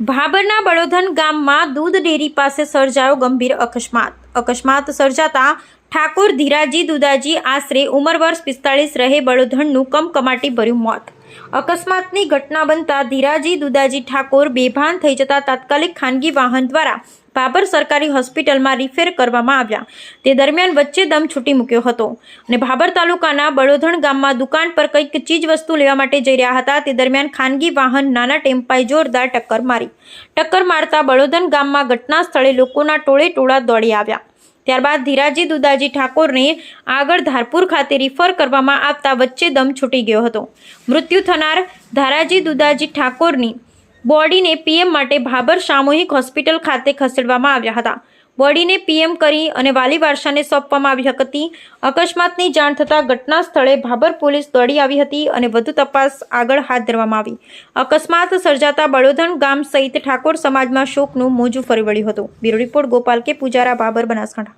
ભાબરના બળોધન ગામમાં દૂધ ડેરી પાસે સર્જાયો ગંભીર અકસ્માત. અકસ્માત સર્જાતા ઠાકોર ધીરાજી દુદાજી આશરે ઉંમર વર્ષ પિસ્તાળીસ રહે બળોધનનું કમકમાટી ભર્યું મોત. અકસ્માતની ઘટના બનતા ધીરાજી, દુદાજી ઠાકોર બેભાન થઈ જતા તાત્કાલિક ખાનગી વાહન દ્વારા ભાભર સરકારી હોસ્પિટલમાં રિફેર કરવામાં આવ્યા. તે દરમિયાન વચ્ચે દમ છૂટી મૂક્યો હતો અને ભાભર તાલુકાના બળોધણ ગામમાં દુકાન પર કંઈક ચીજ વસ્તુ લેવા માટે જઈ રહ્યા હતા. તે દરમિયાન ખાનગી વાહન નાના ટેમ્પાએ જોરદાર ટક્કર મારી. ટક્કર મારતા બળોધન ગામમાં ઘટના સ્થળે લોકોના ટોળે ટોળા દોડી આવ્યા. ત્યારબાદ ધીરાજી દુદાજી ઠાકોરને આગળ ધારપુર ખાતે રિફર કરવામાં આવતા વચ્ચે દમ છૂટી ગયો હતો. મૃત્યુ થનાર ધારાજી દુદાજી ઠાકોરની બોડીને પીએમ માટે ભાબર સામૂહિક હોસ્પિટલ ખાતે ખસેડવામાં આવ્યા હતા. બોડીને પીએમ કરી અને વાલી વારસાને સોંપવામાં આવી હતી. અકસ્માતની જાણ થતાં ઘટના સ્થળે ભાબર પોલીસ દોડી આવી હતી અને વધુ તપાસ આગળ હાથ ધરવામાં આવી. અકસ્માત સર્જાતા બળોધન ગામ સહિત ઠાકોર સમાજમાં શોકનું મોજું ફરી વળ્યું હતું. બ્યુરો રિપોર્ટ ગોપાલ કે પૂજારા ભાબર બનાસકાંઠા.